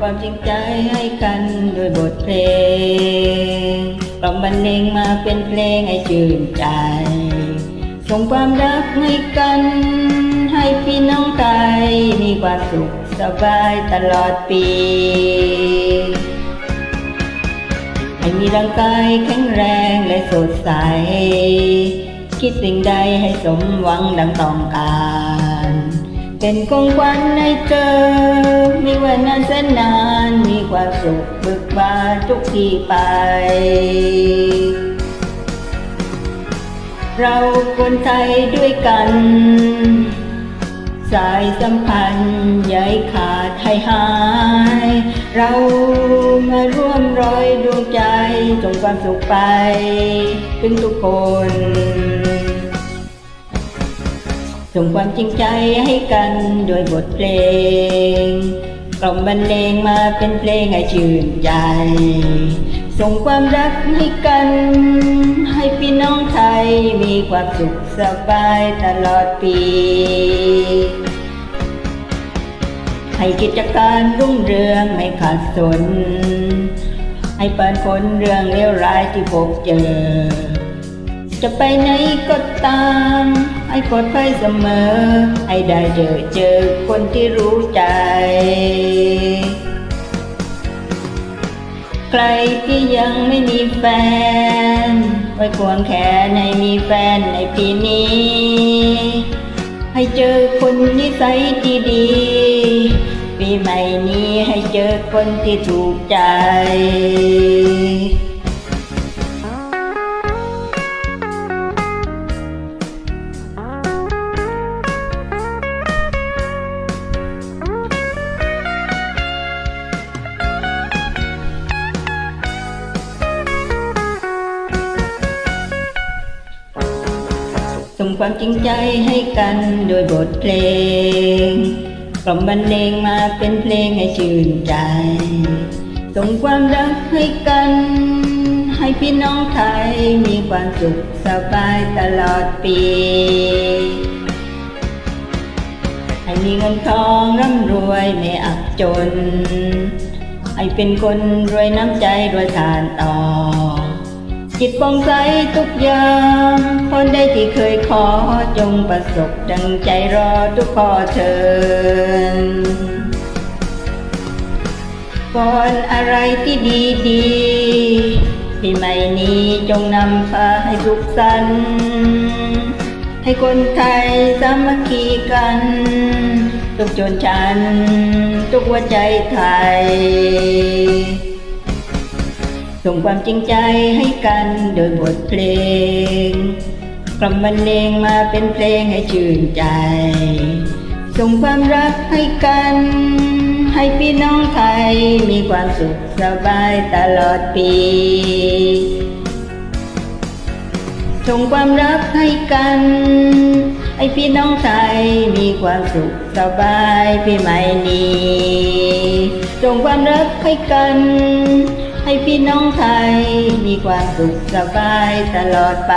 ความจริงใจให้กันโดวยบทเพลงกล่อมบรรเลงมาเป็นเพลงให้ชื่นใจ ส่งความรักให้กัน ให้พี่น้องไทยมีความสุขสบายตลอดปี ให้มีร่างกายแข็งแรงและสดใส คิดสิ่งใดให้สมหวังดังต้องการ เป็นของขวัญให้เธอ ไม่ว่านานแสนนาน มีความสุขบึกบานทุกที่ไป เราคนไทยด้วยกัน สายสัมพันธ์ใหญ่ขาดให้หาย เรามาร่วมรอยดวงใจส่งความสุขไป ถึงทุกคน ส่งความจริงใจให้กันโดวยบทเพลง กล่อมบรรเลงมาเป็นเพลงให้ชื่นใจ ส่งความรักให้กัน ให้พี่น้องไทยมีความสุขสบายตลอดปี ให้กิจการรุ่งเรืองไม่ขาดสน ให้ผ่านพ้นเรื่องเลวร้ายที่พบเจอ จะไปไหนก็ตามให้ปลอดภัยเสมอให้ได้เจอเจอคนที่รู้ใจ ใครที่ยังไม่มีแฟน ไว้ควงแขนให้มีแฟนในปีนี้ ให้เจอคนนิสัยที่ดี ปีใหม่นี้ให้เจอคนที่ถูกใจ ส่งความจริงใจให้กันโดยบทเพลง กล่อมบรรเลงมาเป็นเพลงให้ชื่นใจ ส่งความรักให้กัน ให้พี่น้องไทยมีความสุขสบายตลอดปี ให้มีเงินทองร่ำรวยไม่อับจน ให้เป็นคนรวยน้ำใจรวยทานต่อ จิตปองใสทุกอย่างคนใดที่เคยขอจงประสบดังใจรอทุกข้อเชิญก่อนอะไรที่ดีดีปีใหม่นี้จงนำพาให้สุขสันต์ให้คนไทยสามัคคีกัน ทุกชนชั้นทุกหัวใจไทย ส่งความจริงใจให้กันโดยบทเพลงกล่อมบรรเลงมาเป็นเพลงให้ชื่นใจ ส่งความรักให้กัน ให้พี่น้องไทยมีความสุขสบายตลอดปี ส่งความรักให้กัน ให้พี่น้องไทยมีความสุขสบายปีใหม่นี้ ส่งความรักให้กัน ให้พี่น้องไทยมีความสุขสบายตลอดไป